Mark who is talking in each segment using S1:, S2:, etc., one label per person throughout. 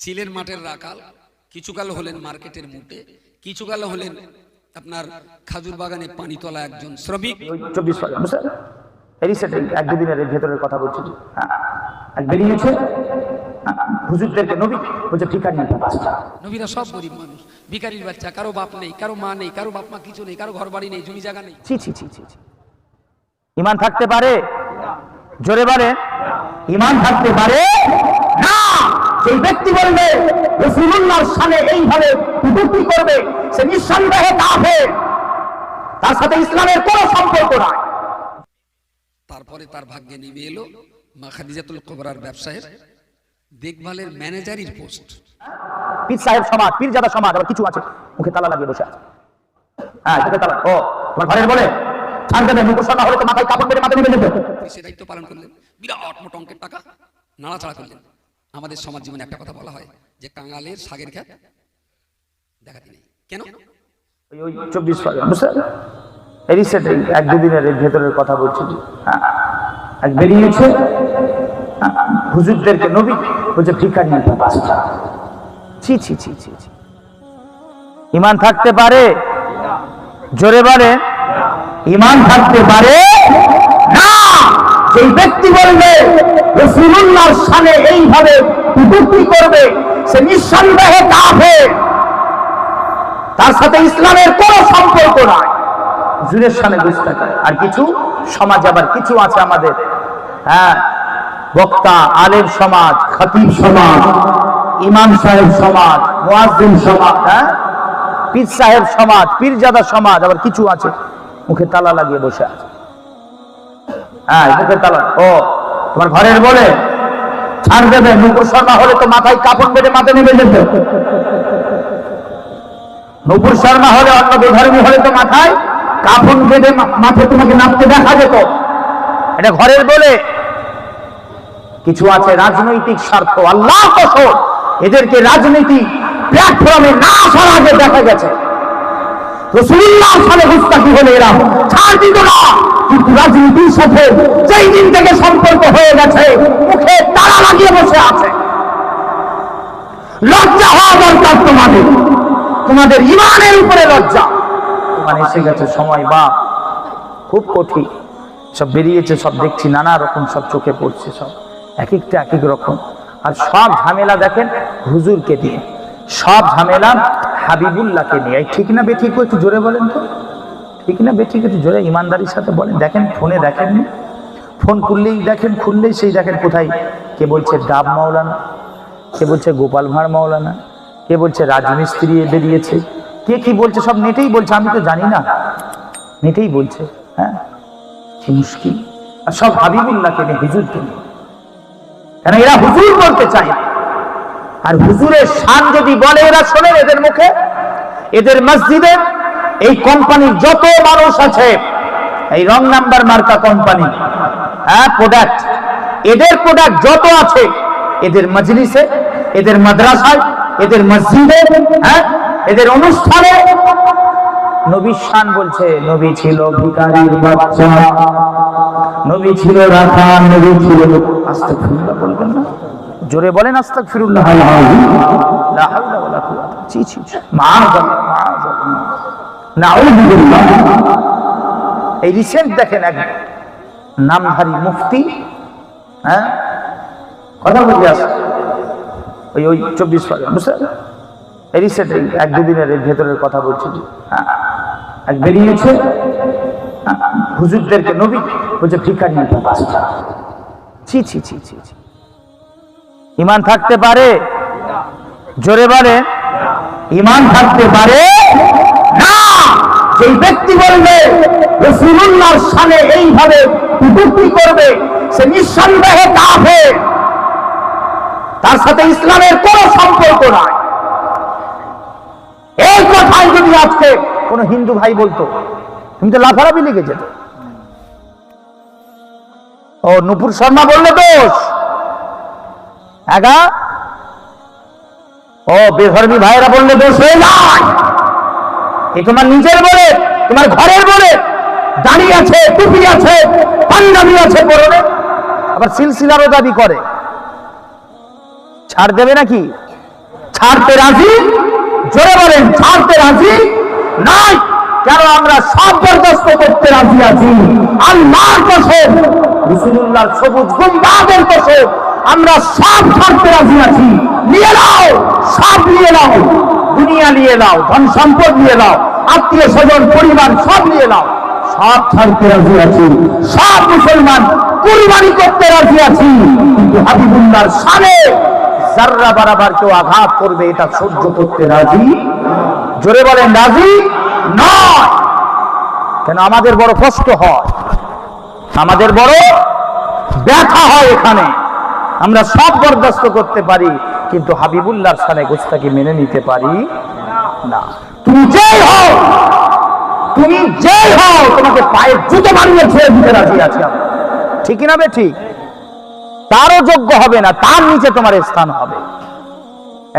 S1: চিলের মাঠের রাখাল কিছুকাল হলেন মার্কেটের মুটে কিছুকাল হলেন আপনার খাজুর বাগানে পানিতলা একজন শ্রমিক।
S2: ওই চব্বিশ এক দুদিনের ভেতরের কথা বলছি। হ্যাঁ, এক বেরিয়েছে হ্যাঁ, হুজুরদেরকে নবী বলছে ভিকারি বাচ্চা।
S1: নবীরা সব গরিব মানুষ বাচ্চা কারও বাপ নেই কারও মা নেই কারও বাপ মা কিছু নেই কারও ঘর বাড়ি নেই জমি জায়গা নেই।
S2: ছি ছি ছি ছি। ইমান থাকতে পারে? জোরে বলে ইমান থাকতে পারে? না! সেই ব্যক্তি বলবে রসুল্লাহর সামনে এইভাবে কটূক্তি করবে সে নিঃসন্দেহে কাফের। তার সাথে ইসলামের কোনো সম্পর্ক নাই।
S1: তারপরে তার ভাগ্যে নেমে এলো মা খাদিজাতুল কোবরার ব্যবসায়ের দেখভালের ম্যানেজারির পোস্ট।
S2: পীর সাহেব সমাজ পীরজাদা সমাজ আবার কিছু আছে মুখে তালা লাগিয়ে বসে আছে। হ্যাঁ মুখে তালা ও তোমার ঘরের বলে ছাড় দেবে মুখোশ না হলে তো মাথায় কাপড় মেরে মাথা নেবে যেতে
S1: তিনি সে দায়িত্ব পালন করলেন বিরাট মোট অঙ্কের টাকা নাড়াচাড়া করলেন। আমাদের সমাজ জীবনে একটা কথা বলা হয় যে কাঙালের শাগের খ্যাত দেখাতে নেই। কেন?
S2: রিসেন্ট এক দুদিনের ভেতরের কথা বলছি হ্যাঁ, এক বেরিয়েছে হ্যাঁ, বলছে বাচ্চা ছি ইমান থাকতে পারে? জোরে বলে ইমান থাকতে পারে? না! সেই ব্যক্তি বলবে রসুল্লাহর সামনে এইভাবে কটূক্তি করবে, সে নিঃসন্দেহে কাফের। তার সাথে ইসলামের কোনো সম্পর্ক নাই। হুজুরের সামনে বুঝতে আর কিছু? সমাজ আবার কিছু আছে আমাদের। হ্যাঁ বক্তা, আলেম সমাজ, খতিব সমাজ, ইমাম সাহেব সমাজ, মুয়াজ্জিন সমাজ হ্যাঁ? পীর সাহেব সমাজ, পীরজাদা সমাজ, আবার কিছু আছে। মুখে তালা লাগিয়ে বসে আছে। হ্যাঁ তোমার ঘরের বলে ছাড় দেবে মুখর শর্মা হলে তো মাথায় কাপড় বেঁধে মাথা নেমে যেত। নপুর শর্মা হলে অন্য বেধর্মী হলে তো মাথায় মাঠে তোমাকে নামতে দেখা যেত। এটা ঘরের বলে। কিছু আছে রাজনৈতিক স্বার্থ, আল্লাহ এদেরকে রাজনীতি প্ল্যাটফর্মে না আসার আগে দেখা গেছে। রসুল্লাহ সালে হুস্তাকি হলে এরা। ছাড় দিত না। কিন্তু রাজনীতির সাথে যেই দিন থেকে সম্পর্ক হয়ে গেছে, মুখে তারা লাগিয়ে বসে আছে। লজ্জা হওয়া দরকার তোমাদের। তোমাদের ইমানের উপরে লজ্জা। তোমার এসে গেছে সময় বা খুব কঠিন। সব বেরিয়েছে, সব দেখছি, নানা রকম সব চোখে পড়ছে সব। এক একটা এক এক রকম। আর সব ঝামেলা দেখেন হুজুরকে দিয়ে। সব ঝামেলা হাবিবুল্লাহকে নিয়ে। ঠিক না বেঠিক একটু জোরে বলেন তো? ঠিক না বেঠিক একটু জোরে ইমানদারির সাথে বলেন। দেখেন, ফোনে দেখেননি? ফোন খুললেই দেখেন, খুললেই সেই দেখেন কোথায়। কে বলছে ডাব মাওলানা, কে বলছে গোপাল ভাঁড় মাওলানা, কে বলছে রাজমিস্ত্রি বেরিয়েছে, কে কি বলছে, সব নেটেই বলছে, আমি তো জানি না। নেটেই বলছে হ্যাঁ? কি মুশকিল। আর সব হাবিবুল্লাহকে নিয়ে, হুজুরকে নিয়ে। কেন এরা হুজুর বলতে চায়? না। আর হুজুরের শান যদি বলে, এরা শোনেন এদের মুখে, এদের মসজিদে এই কোম্পানির যত মানুষ আছে, এই রং নাম্বার মার্কা কোম্পানি হ্যাঁ প্রোডাক্ট এদের প্রোডাক্ট যত আছে, এদের মজলিসে, এদের মাদ্রাসায়, এদের মসজিদে হ্যাঁ এদের অনুষ্ঠানে নবী শান বলছে, নবী ছিল ভিকারির বাচ্চা, নবী ছিল রাখা নবী ছিল আস্তাগফিরুল্লাহ বলবেন না? জোরে বলেন নাউযু বিল্লাহ এই রিসেন্ট দেখেন এক নামধারী মুফতি হ্যাঁ? কথা বলি আস। ওই ওই চব্বিশ বুঝতে? এই রিসেন্ট এক দুদিনের এর ভেতরের কথা বলছি হ্যাঁ, এক বেরিয়েছে হ্যাঁ, হুজুরদেরকে নবী বলছে বাচ্চা ছি ছি ছি ছি ছি। ইমান থাকতে পারে? জোরে বলে। ইমান থাকতে পারে? না। যেই ব্যক্তি বলবে রসুল্লাহর সামনে এইভাবে কটূক্তি করবে, সে নিঃসন্দেহে কাফের। তার সাথে ইসলামের কোনো সম্পর্ক নাই। এই কথাই যদি আজকে কোন হিন্দু ভাই বলতো, তুমি তো লাফালাফি লেগে যেত ও, নুপুর শর্মা বললে দোষ। একা ও বেধর্মী ভাইয়েরা বললে, দোষ হয়ে যায়। এই তোমার নিজের বলে, তোমার ঘরের বলে। দাঁড়িয়ে আছে, টুপি আছে, পাঞ্জাবি আছে পরনে। আবার সিলসিলারও দাবি করে। ছাড় দেবে নাকি? ছাড়তে রাজি? জোরে বলেন, ছাড়তে রাজি? নাই, কেন আমরা সব বরদাস্ত করতে রাজি আছি? আল্লাহর কসম রসুল্লাহ সবুজ গুম্বাদের কসম আমরা সব ছাড়তে রাজি আছি। নিয়ে নাও, সব নিয়ে নাও। দুনিয়া নিয়ে নাও, ধন সম্পদ নিয়ে নাও, আত্মীয় স্বজন, পরিবার, সব নিয়ে নাও। সব ছাড়তে রাজি আছি। সব মুসলমান কুরবানি করতে রাজি আছি। কিন্তু হাবিবুল্লাহর সামনে জাররা বারাবার কেউ আঘাত করবে, এটা সহ্য করতে রাজি জোরে বলেন, রাজি নয়। কেন আমাদের বড় কষ্ট হয়? আমাদের বড় ব্যথা হয় এখানে। আমরা সব বরদাস্ত করতে পারি, কিন্তু হাবিবুল্লাহর সানে গোস্তাকে মেনে নিতে পারি না। তুমি যেই হও, তুমি যেই হও, তোমাকে পায়ে জুতো মারিয়ে ছেড়ে দিতে রাজি আছি আমরা। ঠিক না বে ঠিক তারও যোগ্য হবে না, তার নিচে তোমার স্থান হবে।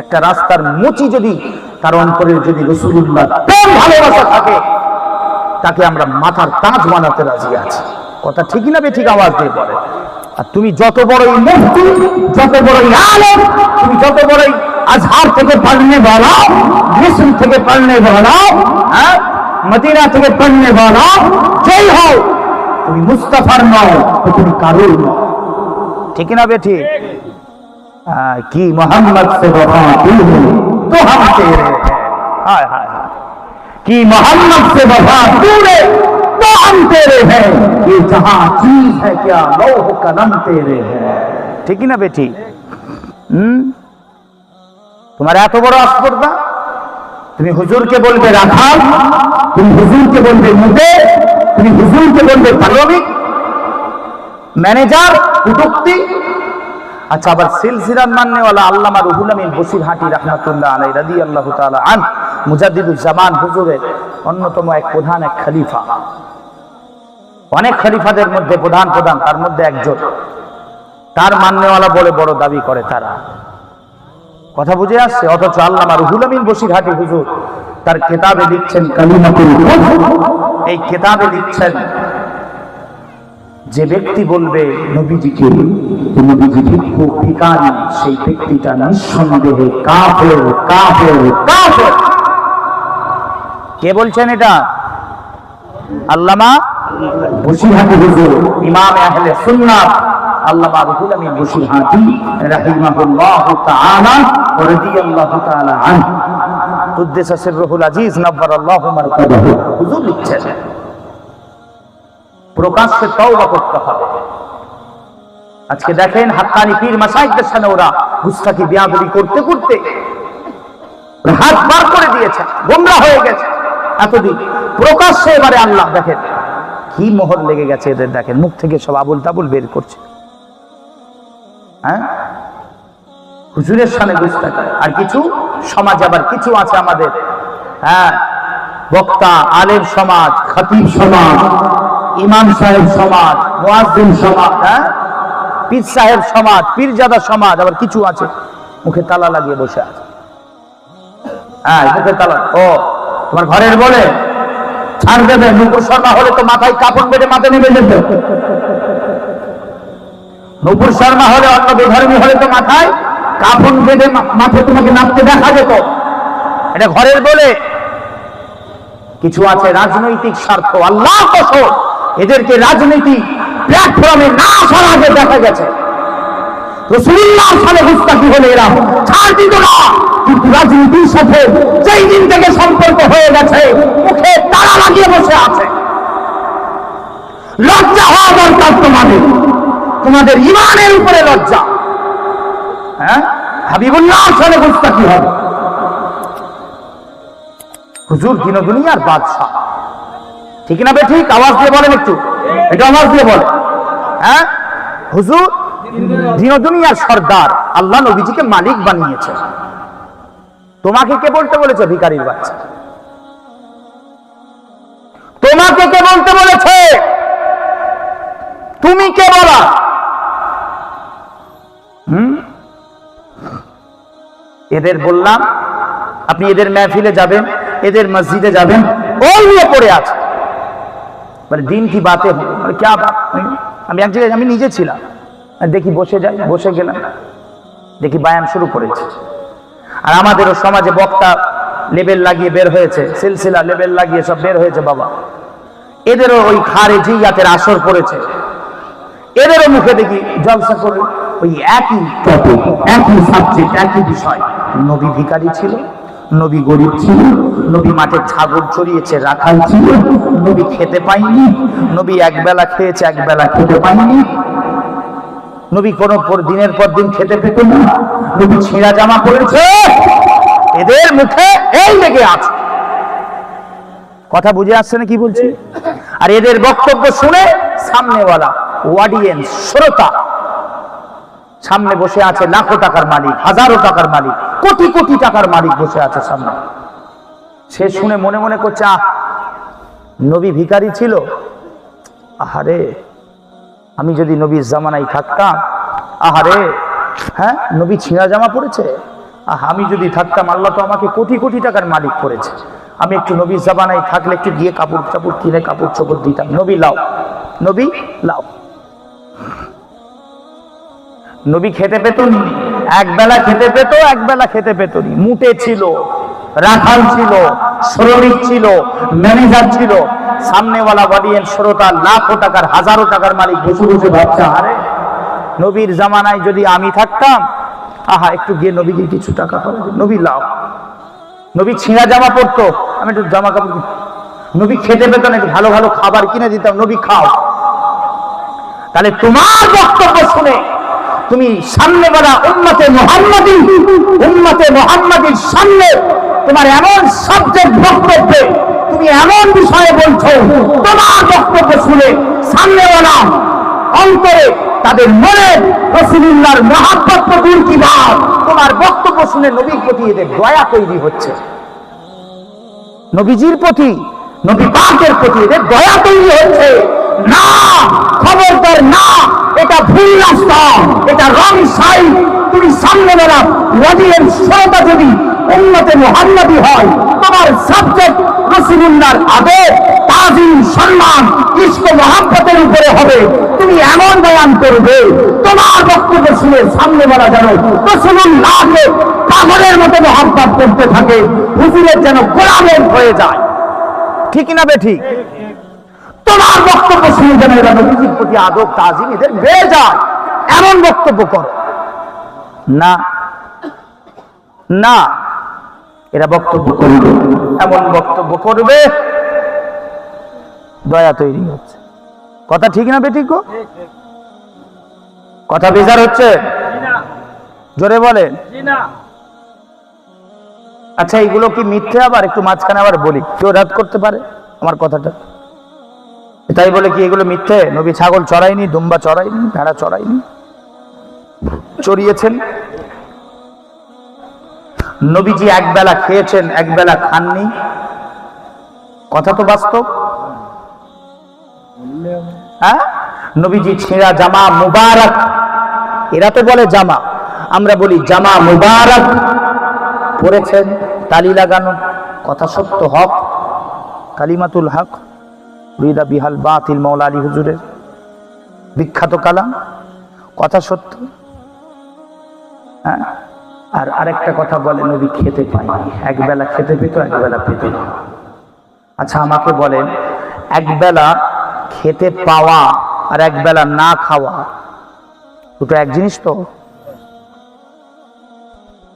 S2: একটা রাস্তার মুচি যদি, তার অন্তরের যদি রসুল্লাহ প্রেম ভালোবাসা থাকে, তাকে আমরা মাথার তাজ বানাতে রাজি আছি। কথা ঠিকই না বে ঠিক আওয়াজ দিয়ে পড়ে আর তুমি যত বড়ই মুক্তি যত বড়ই আলম তুমি যত বড়ই আজহার থেকে পড়নে वाला মিশর থেকে পড়নে वाला হ্যাঁ মদিনা থেকে পড়নে वाला যেই হও তুমি মুস্তাফার নও তো তুমি কারুর নও ঠিক না বে ঠিক हाँ, कि मोहम्मद से वफा तू है, तो हम तेरे हैं हाय हाय हाय कि मोहम्मद से वफा तू है, तो हम तेरे हैं ये जहां चीज है क्या लौह कलम तेरे हैं ঠিক না বেটি হুম তোমার এত বড় আস্পর্ধা তুমি হুজুরকে বলবে রাখাল তুমি হুজুরকে বলবে মুদে তুমি হুজুরকে বলবে পালবিক ম্যানেজার কুটুক্তি আচ্ছা আবার সিলসিলার মাননেওয়ালা আল্লামা রুহুল আমিন বসির হাটি রহমাতুল্লাহ আলাই রাদি আল্লাহ তাআলা আন মুজাদ্দিদুল জামান হুজুরের অন্যতম এক প্রধান এক খলিফা অনেক খলিফাদের মধ্যে প্রধান প্রধান, তার মধ্যে একজন। তার মাননেওয়ালা বলে বড় দাবি করে তারা। কথা বুঝে আসছে? অথচ আল্লামা রুহুল আমিন বসির হাটি হুজুর, তার কেতাবে লিখছেন কালিমাতুল এই কেতাবে লিখছেন, যে ব্যক্তি বলবে, নবীজিকে সেই ব্যক্তিটা নিঃসন্দেহে কাফের কাফের কাফের। কে বলছেন এটা? আল্লামা প্রকাশ্যে তওবা করতে হবে। আজকে দেখেন হাক্কানি পীর মাসাইকদের সামনে ওরা গুস্তাকি বিয়াদবি করতে করতে হাত বার করে দিয়েছে, গোমরা হয়ে গেছে। এতদিন প্রকাশ্যে এবারে আল্লাহ দেখেন। কি মোহর লেগে গেছে এদের দেখেন? মুখ থেকে সব আবুল তাবুল বের করছে। হ্যাঁ? হুজুরের সামনে গুস্তাকি আর কিছু? সমাজ আবার কিছু আছে আমাদের। হ্যাঁ? বক্তা, আলেম সমাজ, খতিব সমাজ, ইমাম সাহেব সমাজ, মুয়াজ্জিন সমাজ হ্যাঁ? পীর সাহেব সমাজ, পীরজাদা সমাজ, আবার কিছু আছে। মুখে তালা লাগিয়ে বসে আছে। হ্যাঁ মুখে তালা। ও, তোমার ঘরের বলে? ছাড় দেবে, নুপুর শর্মা হলে তো মাথায় কাপড় বেঁধে মাথা নেমে যেত। নুপুর শর্মা হলে অন্য বেধর্মী হলে তো মাথায় কাপড় বেঁধে মাথায় তোমাকে নাচতে দেখা যেত। এটা ঘরের বলে। কিছু আছে রাজনৈতিক স্বার্থ, আল্লাহ এদেরকে রাজনীতি প্ল্যাটফর্মে না আসার আগে দেখা গেছে। রসুল্লাহ সালে হুস্তাকি হলে এরা ছাড় দিত না। রাজনীতির সাথে যেই দিন থেকে সম্পর্ক হয়ে গেছে, মুখে তারা লাগিয়ে বসে আছে। লজ্জা হওয়া দরকার তোমাদের। তোমাদের ইমানের উপরে লজ্জা। হ্যাঁ? হাবিবুল্লাহ হুস্তাকি হবে? হুজুর বাদশাহ। ঠিক না বে ঠিক? আওয়াজ দিয়ে বলেন একটু। এটা আওয়াজ দিয়ে বলে হ্যাঁ? হুজুর দিন দুনিয়ার সর্দার, আল্লাহ নবীজিকে মালিক বানিয়েছে তোমাকে কে বলতে বলেছে? ভিকারির বাচ্চা। তোমাকে কে বলতে বলেছে? তুমি কে বলা? এদের বললাম, আপনি এদের মেহফিলে যাবেন, এদের মসজিদে যাবেন, ওই নিয়ে পড়ে আছে। মানে দিন কি বাতে মানে বাত? আমি এক জায়গায়, আমি নিজে ছিলাম। দেখি বসে যাই, বসে গেলাম। দেখি বায়ান শুরু করেছে। আর আমাদেরও সমাজে বক্তা লেবেল লাগিয়ে বের হয়েছে, সিলসিলা লেবেল লাগিয়ে সব বের হয়েছে বাবা। এদেরও ওই খারে জিয়াতের আসর পড়েছে। এদেরও মুখে দেখি জলসা করে ওই একই টপিক একই সাবজেক্ট একই বিষয়। নবী ভিখারি ছিল, নবী গরিব ছিল, নবী মাঠে ছাগল চড়িয়েছে, রাখাল ছিল, নবী খেতে পায়নি, নবী একবেলা খেয়েছে, একবেলা খেতে পায়নি। নবী কোনো দিনের পর দিন খেতে পেত না। নবী ছেঁড়া জামা পরেছে। এদের মুখে এই লেগে আছে। কথা বুঝে আসছে না কি বলছি? আর এদের বক্তব্য শুনে সামনেওয়ালা অডিয়েন্স শ্রোতা, সামনে বসে আছে লাখো টাকার মালিক, হাজারো টাকার মালিক, কোটি কোটি টাকার মালিক বসে আছে সামনে। সে শুনে মনে মনে করছে, আহ, নবী ভিখারি ছিল। আহারে আমি যদি নবীর জামানায় থাকতাম, আহারে হ্যাঁ নবী ছিঁড়া জামা পড়েছে আহ, আমি যদি থাকতাম, আল্লাহ তো আমাকে কোটি কোটি টাকার মালিক করেছে। আমি একটু নবীর জামানায় থাকলে একটু গিয়ে কাপড় চাপড় কিনে কাপড় চোপড় দিতাম। নবী, লাও। নবী লাও। নবী খেতে পেত একবেলা খেতে পেত, একবেলা খেতে পেতনি। মুটে ছিল। রাখাল ছিল, শ্রমিক ছিল, ম্যানেজার ছিল। সামনেওয়ালা অডিয়েন্স শ্রোতা লাখো টাকার, হাজারো টাকার মালিক বসে বসে ভাবছে, আরে, নবীর জামানায় যদি আমি থাকতাম, আহা, একটু গিয়ে নবীকে কিছু টাকা করে নবী, লাও। নবী ছিঁড়া জামা পরতো। আমি একটু জামা কাপড়। নবী খেতে পেত না, একটু ভালো ভালো খাবার কিনে দিতাম। নবী, খাও। তাহলে তোমার বক্তব্য শুনে তুমি সামনে বলা উম্মতে মোহাম্মদী, উম্মতে মোহাম্মদীর সামনে তোমার এমন সাবজেক্ট বক্তব্যে তুমি এমন বিষয়ে বলছো, তোমার বক্তব্য শুনে সামনে বলা অন্তরে তাদের মনে রসুলিল্লাহর মহাব্বত দূর কি ভাব? তোমার বক্তব্য শুনে নবীর প্রতি এদের দয়া তৈরি হচ্ছে। নবীজির প্রতি, নবী পাকের প্রতি এদের দয়া তৈরি হচ্ছে। না, খবরদার না, এটা ভুল রাস্তা, এটা রং সাই। তুমি সামনে বেলা অডিয়েন্স শ্রোতা যদি উন্নতে মোহাম্মদী হয়, তোমার সাবজেক্ট রসুলুল্লাহর আদব, তাজিম, সম্মান ইস্ক মহাব্বতের উপরে হবে। তুমি এমন বয়ান করবে, তোমার বক্তব্য শুনে সামনে বলা যেন রসুলুল্লাহকে পাগলের মতো মহাব্বত করতে থাকে, হুজুরের যেন গোলামের হয়ে যায়। ঠিক না বে ঠিক? তোমার বক্তব্য শুনে যেন এরা নবীজির প্রতি আদব তাজিম এদের বেড়ে যায়। এমন বক্তব্য করো। না। না। এরা বক্তব্য করবে। এমন বক্তব্য করবে। দয়া তৈরি হচ্ছে। কথা ঠিক না বেঠিক কথা বেজার হচ্ছে? জোরে বলেন। আচ্ছা এইগুলো কি মিথ্যে আবার? একটু মাঝখানে আবার বলি। কেউ রাত করতে পারে আমার কথাটা? তাই বলে কি এগুলো মিথ্যে? নবী ছাগল চড়াইনি দুম্বা চড়াইনি ভেড়া চড়াইনি চড়িয়েছেন। নবীজি একবেলা খেয়েছেন, একবেলা খাননি। কথা তো বাস্তব। হ্যাঁ? নবীজি ছেঁড়া জামা মুবারক। এরা তো বলে জামা। আমরা বলি জামা মুবারক। পরেছেন তালি লাগানো। কথা সত্য হক, কালিমাতুল হক। রিদা বিহাল বাতিল মৌলা আলী হুজুরের বিখ্যাত কালাম। কথা সত্য? হ্যাঁ? আর আরেকটা কথা বলে, নবী খেতে পায়নি একবেলা খেতে পেত, একবেলা পেত না। আচ্ছা আমাকে বলেন, একবেলা খেতে পাওয়া আর একবেলা না খাওয়া, দুটো এক জিনিস তো?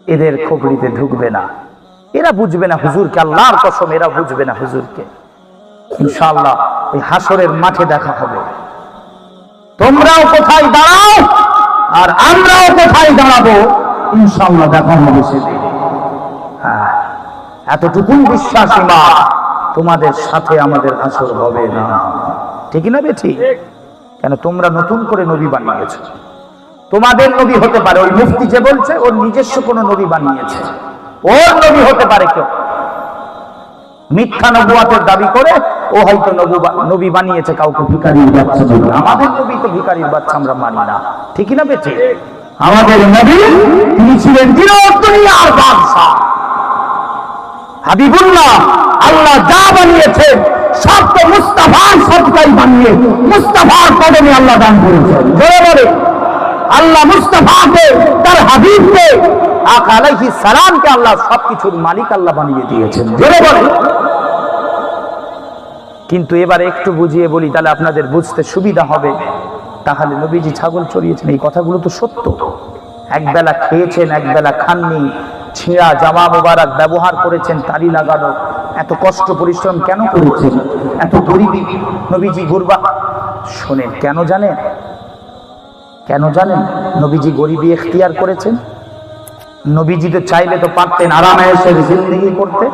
S2: এদের খবরিতে ঢুকবে না। এরা বুঝবে না হুজুরকে, আল্লাহর কসম, এরা বুঝবে না হুজুরকে। ইনশাআল্লাহ ওই হাসরের মাঠে দেখা হবে। তোমরাও কোথায় দাঁড়াও আর আমরাও কোথায় দাঁড়াবো ইনশাআল্লাহ দেখা হবে সেদিন। হ্যাঁ, এতটুকুন বিশ্বাসী মা তোমাদের সাথে আমাদের আসর হবে না। ঠিক না বেঠি? কেন তোমরা নতুন করে নবী বানিয়েছো। তোমাদের নবী হতে পারে ওই মুফতি যে বলছে ওর নিজস্ব কোনো নবী বানিয়েছে। ওর নবী হতে পারে কেউ। মিথ্যা নবুয়াতের দাবি করে, ও হয়তো নবী বানিয়েছে, কাউকে ভিকারির বাচ্চা আমাদের নবী তো ভিকারির বাচ্চা আমরা মানি না। ঠিকই না বেঠি আমাদের নবী, তিনি ছিলেন চিরদুনিয়ার বাদশাহ আল্লাহ যা বানিয়েছেন সব তো মুস্তাফার বানিয়ে, মুস্তাফার কদমে আল্লাহ দান আল্লাহ মুস্তাফাকে, তার হাবিবকে সালামকে আল্লাহ সবকিছুর মালিক আল্লাহ বানিয়ে দিয়েছেন। কিন্তু এবার একটু বুঝিয়ে বলি, তাহলে আপনাদের বুঝতে সুবিধা হবে। তাহলে নবীজি ছাগল চড়িয়েছেন, এই কথাগুলো তো সত্য। একবেলা খেয়েছেন, একবেলা খাননি, ছেঁড়া জামা মোবারক ব্যবহার করেছেন, তালি লাগানো, এত কষ্ট পরিশ্রম কেন করেছেন? এত গরিবী, নবীজি গুরবা। শোনেন, কেন জানেন? কেন জানেন? নবীজি গরিবী এখতিয়ার করেছেন? নবীজি তো চাইলে তো পারতেন আরামায়েশের জিন্দগি করতে।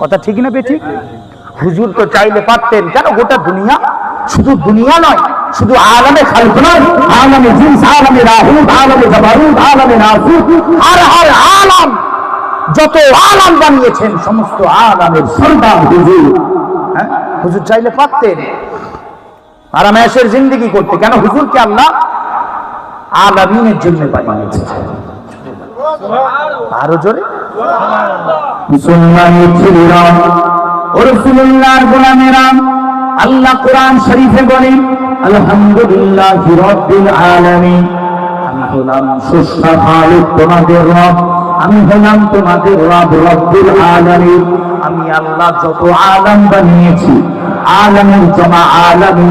S2: কথা ঠিক না বে ঠিক হুজুর তো চাইলে পারতেন। কেন? গোটা দুনিয়া শুধু দুনিয়া নয়, শুধু আলমে খালক নয়। আলমে জিন্স আলমে রাহুদ আলমে জাবারুদ আলমে নাসুদ হার হার আলম। যত আলম বানিয়েছেন, সমস্ত আলমের সন্তান হুজুর। হ্যাঁ? হুজুর চাইলে পারতেন। আরামেশের জিন্দগি করতে। কেন? হুজুরকে আল্লাহ আলামিনের জন্য বানিয়েছে আরও জোরে। গোলামেরা, আল্লাহ কোরআন শরীফে বলেন, আলহামদুলিল্লাহ রব্বিল আলামিন। আমি হলাম সুস্থা খালিক তোমাদের রব, আমি হলাম তোমাদের রব আলামিন। আমি আল্লাহ যত আলাম বানিয়েছি, আলামের জমা আলামী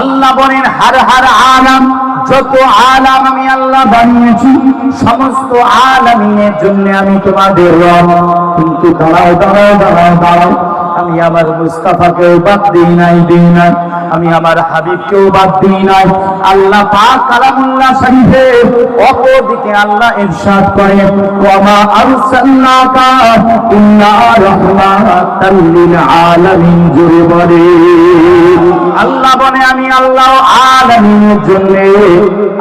S2: আল্লাহ বলেন, হার হার আলাম। যত আলাম আমি আল্লাহ বানিয়েছি, সমস্ত আলামিনের জন্য আমি তোমাদের রব। কিন্তু দাঁড়াও দাঁড়াও দাঁড়াও দাঁড়াও। আমি আমার মুস্তাফাকেও বাদ দিই নাই দিই নাই। আমি আমার হাবিবকেও বাদ দিই নাই। আল্লাহ পাক কালামুল্লাহ শরীফে অপরদিকে আল্লাহ ইরশাদ করে ওয়ামা আরসালনাকা রাহমাতাল লিল আলামিন জুড়ে বলে। আল্লাহ বলে, আমি আল্লাহ আলামিনের জন্য,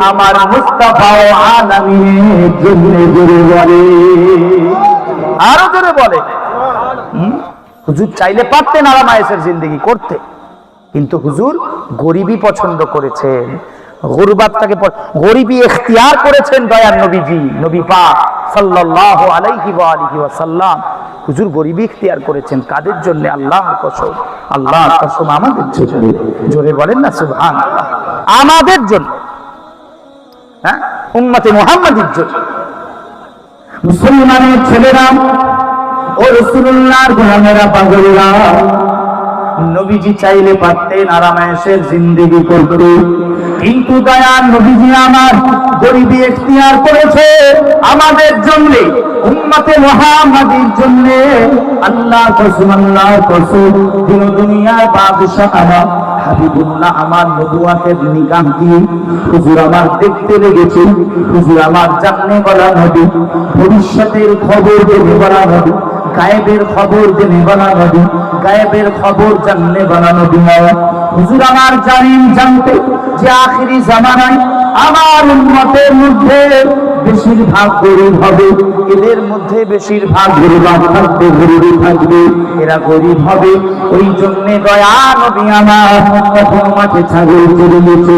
S2: আমার মুস্তাফাও আলামিনের জন্য জুড়ে বলে। আরও জোরে বলে। হুম? হুজুর চাইলে পারতেন আরামায়েসের জিন্দগি করতে। কিন্তু হুজুর গরিবই পছন্দ করেছেন। গরিবই এখতিয়ার করেছেন দয়ার নবীজি, নবী পাক আলাইহি ওয়া আলিহি ওয়া হুজুর গরিবই করেছেন। কাদের জন্য? আল্লাহর কসম। আল্লাহর কসম আমাদের জন্য। জোরে বলেন না আমাদের জন্য। হ্যাঁ? উম্মতে মুহাম্মাদের জন্য। মুসলমানের ছেলেরা ও নবীজি চাইলে পারতেন আরামায়েশের জিন্দেগি করতে। কিন্তু দয়ার নবীজি আমার গরিবি এখতিয়ার করেছে। আমাদের জন্য বাদশাহ আমার দিয়ে আমার দেখতে লেগেছে। আমার ভবিষ্যতের খবর দেবে বলা নবী গায়েবের খবর দেবে বলা নবী, গায়েবের খবর জানলে বলা নবী। হুজুর, আমার জানেন জানতে যে আখিরি জামানায় আমার উন্মতের মধ্যে বেশিরভাগ গরিব হবে, এদের মধ্যে বেশিরভাগ গরিব থাকবে গরিব থাকবে, এরা গরিব হবে। ওই জন্যে দয়া নবী আমার কখন মাঠে ছাগল চলে গেছে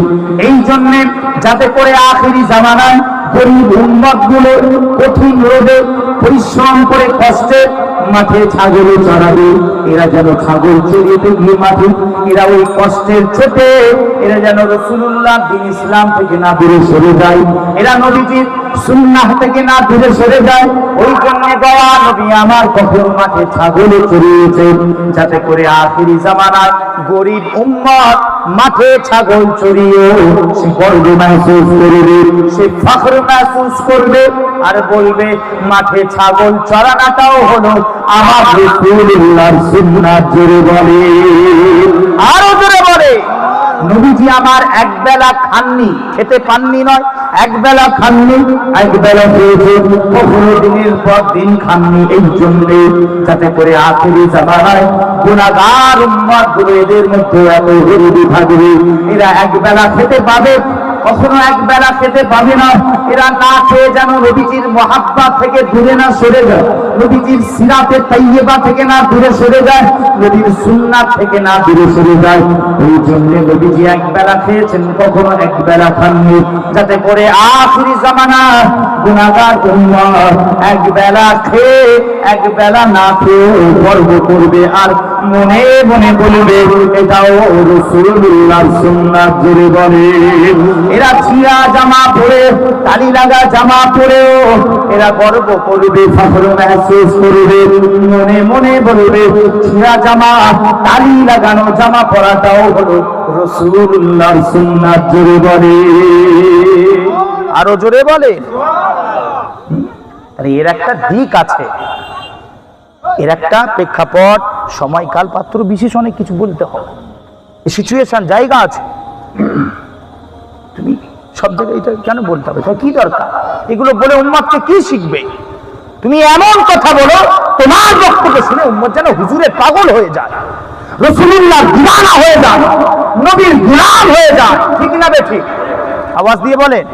S2: এই জন্যে যাতে করে আখেরি জামানায় গরিব উন্মতগুলো কঠিন রোদে পরিশ্রম করে কষ্টে মাঠে ছাগল চড়াবে। এরা যেন ছাগল চড়িয়ে গিয়ে মাঠে, এরা ওই কষ্টের ছোটে এরা যেন রসুল্লাহ দিন ইসলাম থেকে না দূরে সরে যায়। এরা নবীজির সুন্নাহ থেকে না দূরে সরে যায়। ওই জন্য দয়া নবী আমার কখন মাঠে ছাগলে চড়িয়েছে যাতে করে আখিরি জামানায় গরিব উম্মত মাঠে ছাগল চড়িয়ে সে গর্ব মেহসুস করবে, সে ফখর মেহসুস করবে, আর বলবে, মাঠে ছাগল চড়ানোটাও হলো আমার রাসূলুল্লাহর সুন্নাত জোরে বলে। আরও জোরে বলে। নবীজি আমার এক বেলা খাননি, খেতে পাননি নয় এক বেলা খাননি এক বেলা খেয়েছে, কখনো দিনের পর দিন খাননি এই জন্যে, যাতে করে আখেরি জামানায় গুণাগার উম্মাদগুলো এদের মধ্যে এত গরিবি থাকবে এরা এক বেলা খেতে পাবে কখনো এক বেলা খেতে পাবে না। এরা না খেয়ে যেন নবীজির মহাব্বা থেকে দূরে না সরে যায়। নবীজির সিরাতে তাইয়েবা থেকে না দূরে সরে যায়। নবীর সুন্নাত থেকে না দূরে সরে যায়। ওই জন্য নবীজি এক বেলা খেয়েছেন, কখনো এক বেলা খাননি। যাতে করে আখিরি জামানা গুনাহগার উম্মত এক বেলা খেয়ে এক বেলা না খেয়ে গর্ব করবে আর মনে মনে বলবে এটাও রসুল্লাহর সুন্নাত জুড়ে বলে। এরা ছিয়া জামা পরে, তালি লাগা জামা পরেও এরা গর্ব করবে, ফখর মেহসুস করবে। মনে মনে বলবে ছিয়া জামা, তালি লাগানো জামা পরাটাও হলো রসুল্লাহর সুন্নাত জুড়ে বলে। আরও জোরে বলে? এর একটা দিক আছে। এর একটা প্রেক্ষাপট, সময়কাল পাত্র বিশেষ অনেক কিছু বলতে হবে। সিচুয়েশন জায়গা আছে। তুমি সব জায়গায় এটা কেন বলতে হবে? তোমার কি দরকার? এগুলো বলে উম্মাদকে কি শিখবে? তুমি এমন কথা বলো, তোমার বক্তব্য শুনে উম্মত যেন হুজুরে পাগল হয়ে যায় রসুল্লাহ দিওয়ানা হয়ে যায়, নবীর গুলাম হয়ে যায়। ঠিক না বে ঠিক? আওয়াজ দিয়ে বলেন।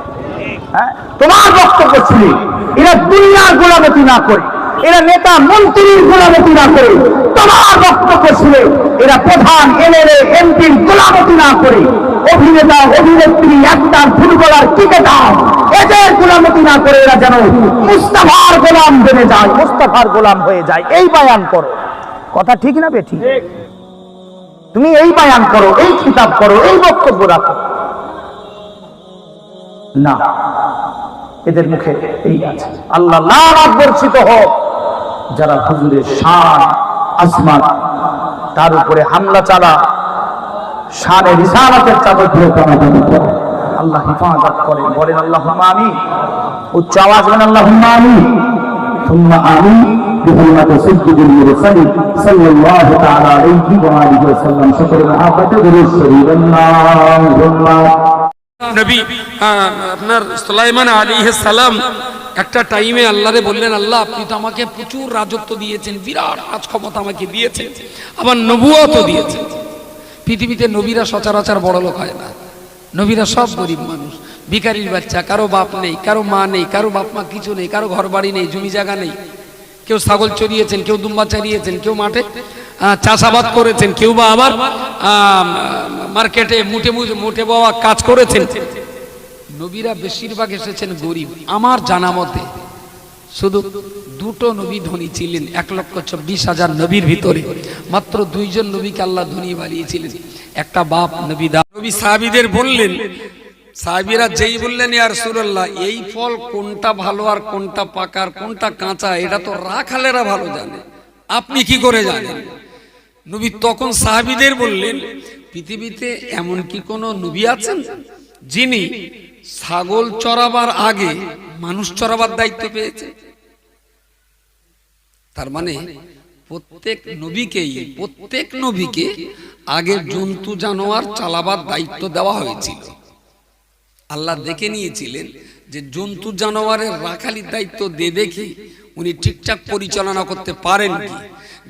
S2: হ্যাঁ? তোমার বক্তব্য শুনে এরা দুনিয়ার গোলামতি না করে। এরা নেতা মন্ত্রীর গোলামতি না করে, তোমার বক্তব্য শুনে এরা প্রধান এমএলএ, এমপির গোলামতি না করে, অভিনেতা, অভিনেত্রী একটার ফুটবলার ক্রিকেটার এদের গোলামতি না করে এরা যেন মুস্তাফার গোলাম বেড়ে যায়। মুস্তাফার গোলাম হয়ে যায়। এই বায়ান করো। কথা ঠিক না বেঠি? তুমি এই বায়ান করো, এই কিতাব করো, এই বক্তব্য রাখো। না, এদের মুখে এই আছে। আল্লাহ লাভ বর্ষিত হোক। যারা হুজুরের শান আসমান তার উপরে হামলা চালা শানে রিসালাতের চাদর দিয়ে টানাটানি করে আল্লাহ হিফাজত করে বলেন আল্লাহ আমি উচ্চ আওয়াজ বলেন আল্লাহ আমি ثم آمين بحرمة سيد المرسلين صلى الله تعالى عليه وآله وسلم شكر محبة درود شريف اللهم
S1: নবী আহ, আপনার সুলাইমান আলী সালাম একটা টাইমে আল্লাহরে বললেন, আল্লাহ, আপনি তো আমাকে প্রচুর রাজত্ব দিয়েছেন, বিরাট রাজ ক্ষমতা আমাকে দিয়েছেন, আবার নবুয়াও দিয়েছেন। পৃথিবীতে নবীরা সচরাচর বড় লোক হয় না। নবীরা সব গরিব মানুষ। ভিখারির বাচ্চা, কারও বাপ নেই, কারও মা নেই, কারও বাপ মা কিছু নেই, কারও ঘর বাড়ি নেই, জমি জায়গা নেই। কেউ ছাগল চড়িয়েছেন কেউ দুম্বা চড়িয়েছেন কেউ মাঠে চাষাবাদ করেছেন, কেউ বা আবার মার্কেটে মুটে মুটে বাবা কাজ করেছেন। নবীরা বেশিরভাগ এসেছেন গরিব। আমার জানা মতে, শুধু দুটো নবী ধনী ছিলেন, এক লক্ষ চব্বিশ হাজার নবীর ভিতরে। মাত্র দুইজন নবীকে আল্লাহ ধনী বানিয়েছিলেন। একটা বাপ নবী দা নবী সাহাবিদের বললেন, সাহাবিরা যেই বললেন ইয়ার সুরল্লাহ এই ফল কোনটা ভালো আর কোনটা পাকা আর কোনটা কাঁচা, এটা তো রাখালেরা ভালো জানে। আপনি কি করে জানেন? নবী তখন সাহাবিদের বললেন, পৃথিবীতে এমন কি কোনো নবী আছেন, যিনি ছাগল চড়াবার আগে মানুষ চড়াবার দায়িত্ব পেয়েছে। তার মানে প্রত্যেক নবীকেই, প্রত্যেক নবীকে আগে জন্তু জানোয়ার চালাবার দায়িত্ব দেওয়া হয়েছিল। আল্লাহ দেখে নিয়েছিলেন যে জন্তু জানোয়ারের রাখালির দায়িত্ব দেবে দেখি উনি ঠিকঠাক পরিচালনা করতে পারেন কি?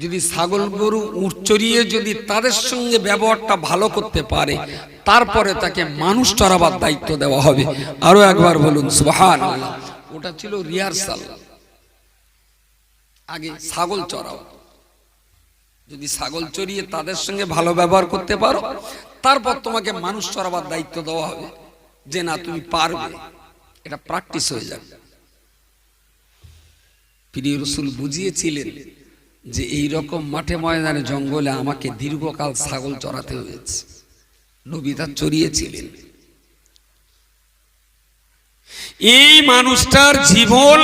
S1: যদি ছাগল গরু উট চড়িয়ে যদি তাদের সঙ্গে ব্যবহারটা ভালো করতে পারে, তারপরে তাকে মানুষ চড়াবার দায়িত্ব দেওয়া হবে। আরও একবার বলুন সুহান ওটা ছিল রিহার্সাল। আগে ছাগল চড়াও। যদি ছাগল চড়িয়ে তাদের সঙ্গে ভালো ব্যবহার করতে পারো, তারপর তোমাকে মানুষ চড়াবার দায়িত্ব দেওয়া হবে যে, না, তুমি পারবে। এটা প্র্যাকটিস হয়ে যাবে। প্রিয় রসুল বুঝিয়েছিলেন যে এই রকম মাঠে ময়দানে জঙ্গলে আমাকে দীর্ঘকাল ছাগল চড়াতে হয়েছে। নবীতা চড়িয়েছিলেন। এই মানুষটার জীবন,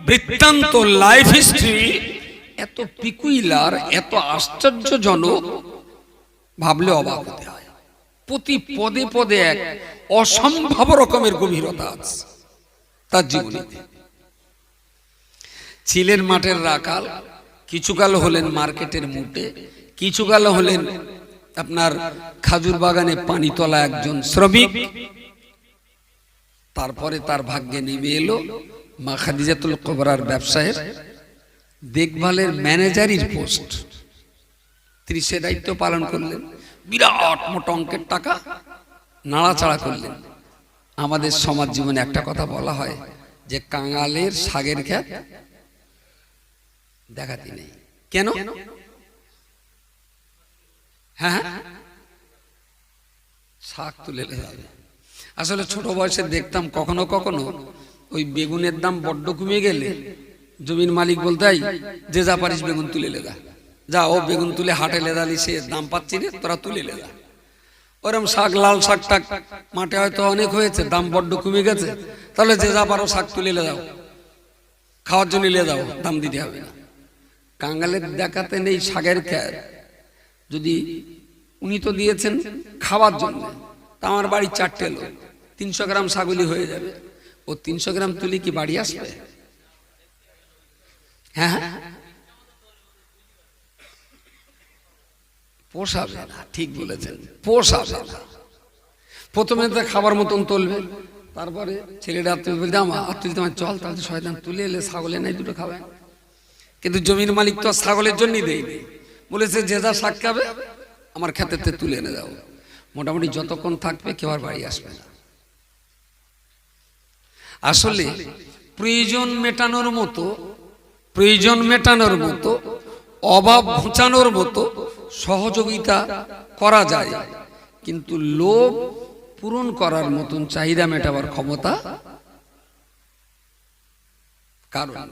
S1: বৃত্তান্ত লাইফ হিস্ট্রি এত পিকুইলার, এত আশ্চর্যজনক, ভাবলে অবাক হতে হয়। প্রতি পদে পদে এক অসম্ভব রকমের গভীরতা আছে তার জীবনীতে। ছিলেন মাঠের রাখাল কিছুকাল হলেন মার্কেটের মুটে কিছুকাল হলেন আপনার খাজুর বাগানে পানি তোলা একজন শ্রমিক। তারপরে তার ভাগ্যে নেমে এলো মা খাদিজাতুল কবরার ব্যবসায়ের দেখভালের ম্যানেজারির পোস্ট। সে দায়িত্ব পালন করলেন, বিরাট মোটা অঙ্কের টাকা নাড়াচাড়া করলেন। আমাদের সমাজ জীবনে একটা কথা বলা হয় যে, কাঙালের শাগের খ্যাত দেখাতে নেই কেন হ্যাঁ হ্যাঁ? শাক তুলে যাবে আসলে ছোট বয়সে দেখতাম কখনো কখনো ওই বেগুনের দাম বড্ড কমে গেলে জমির মালিক বলতে "এই, যে যা পারিস বেগুন তুলে লেদা যা ও বেগুন তুলে হাটে লেদালি সে দাম পাচ্ছি না তোরা তুলে লেদা ওরম শাক লাল শাক টাক মাঠে হয়তো অনেক হয়েছে দাম বড্ড কমে গেছে তাহলে যে যা পারো শাক তুলে লে দাও খাওয়ার জন্য লে দাও দাম দিতে হবে না কাঙ্গালের দেখাতে নেই শাকের খ্যার যদি উনি তো দিয়েছেন খাওয়ার জন্য, তা আমার বাড়ি চারটে লোক, তিনশো গ্রাম ছাগলি হয়ে যাবে। ও তিনশো গ্রাম তুলি কি বাড়ি আসবে? হ্যাঁ হ্যাঁ। পোষাবে না, ঠিক বলেছেন, পোষাবে না। প্রথমে তো খাবার মতন তুলবে, তারপরে ছেলেটা আত্মীয় বলতে আমার আত্মীয় আমার চল, তাহলে শয়তান তুলে এলে ছাগলে নাই দুটো খাবে। কিন্তু জমির মালিক তো ছাগলের জন্যই দেয়নি বলেছে যে, যা শাক খাবে, আমার ক্ষেতেতে তুলে এনে দাও। মোটামুটি যতক্ষণ থাকবে কেউ আর বাড়ি আসবে না। আসলে প্রয়োজন মেটানোর মতো, প্রয়োজন মেটানোর মতো, অভাব ঘুচানোর মতো সহযোগিতা করা যায়। কিন্তু লোভ পূরণ করার মতন চাহিদা মেটাবার ক্ষমতা কারণ